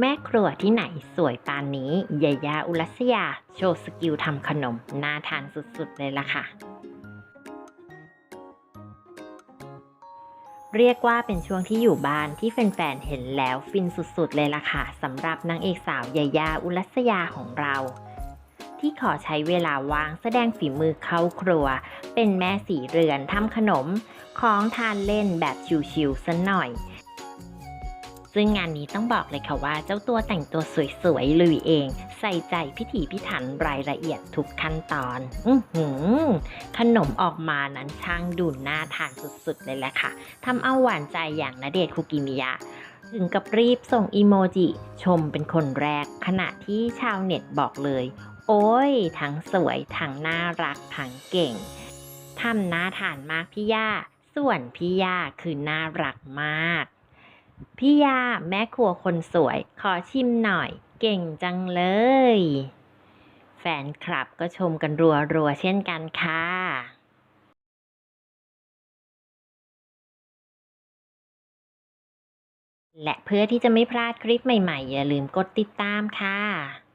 แม่ครัวที่ไหนสวยปานนี้ยายาอุรัสยา โชว์สกิลทำขนม น่าทานสุดๆ เลยล่ะค่ะ เรียกว่าเป็นช่วงที่อยู่บ้านที่แฟนๆ เห็นแล้วฟินสุดๆ เลยล่ะค่ะสำหรับนางเอกสาวยายาอุรัสยาของเรา ที่ขอใช้เวลาว่างแสดงฝีมือเข้าครัว เป็นแม่สีเรือนทำขนม ของทานเล่นแบบชิวๆซะหน่อย ซึ่งงานนี้ต้องบอกเลยค่ะว่า เจ้าตัวแต่งตัวสวยๆลุยเอง ใส่ใจพิถีพิถันรายละเอียดทุกขั้นตอน อือหือ ขนมออกมานั้นช่างดูน่าทานสุดๆเลยแหละค่ะทำเอาหวานใจอย่างณเดชน์คุกิมิยะถึงกับรีบส่งอีโมจิชมเป็นคนแรก ขณะที่ชาวเน็ตบอกเลย โอ้ย ทั้งสวย ทั้งน่ารัก ทั้งเก่งทำน่าทานมากพี่ย่า ส่วนพี่ย่าคือน่ารักมาก พี่ยาแม่ครัวคนสวย ขอชิมหน่อย เก่งจังเลย แฟนคลับก็ชมกันรัวๆเช่นกันค่ะและเพื่อที่จะไม่พลาดคลิปใหม่ๆ อย่าลืมกดติดตามค่ะ